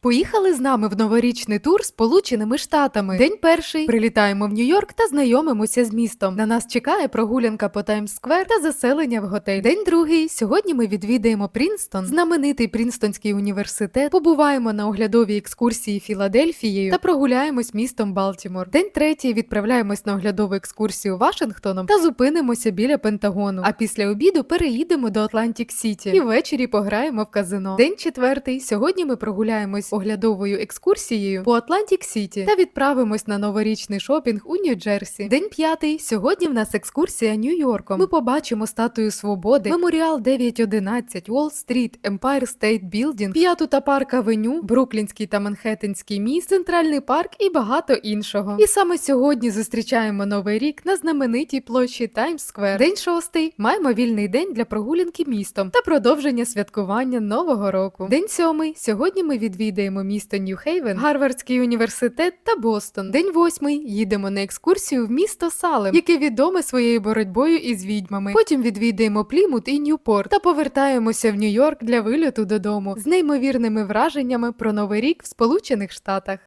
Поїхали з нами в новорічний тур Сполученими Штатами. День перший прилітаємо в Нью-Йорк та знайомимося з містом. На нас чекає прогулянка по Таймс-сквер та заселення в готель. День другий. Сьогодні ми відвідаємо Прінстон, знаменитий Прінстонський університет. Побуваємо на оглядовій екскурсії Філадельфією та прогуляємось містом Балтімор. День третій відправляємось на оглядову екскурсію Вашингтоном та зупинимося біля Пентагону. А після обіду переїдемо до Атлантик Сіті і ввечері пограємо в казино. День четвертий. Сьогодні ми прогуляємось оглядовою екскурсією по Атлантик Сіті та відправимось на новорічний шопінг у Нью-Джерсі. День п'ятий. Сьогодні в нас екскурсія Нью-Йорком. Ми побачимо статую свободи, меморіал 911, Уолл-стріт, Empire State Building, п'яту та парк Авеню, Бруклінський та Манхеттенський міст, Центральний парк і багато іншого. І саме сьогодні зустрічаємо новий рік на знаменитій площі Таймс-сквер. День шостий. Маємо вільний день для прогулянки містом та продовження святкування нового року. День сьомий. Сьогодні ми відвідаємо місто Нью-Хейвен, Гарвардський університет та Бостон. День восьмий. Їдемо на екскурсію в місто Салем, яке відоме своєю боротьбою із відьмами. Потім відвідаємо Плімут і Ньюпорт та повертаємося в Нью-Йорк для вильоту додому з неймовірними враженнями про новий рік в Сполучених Штатах.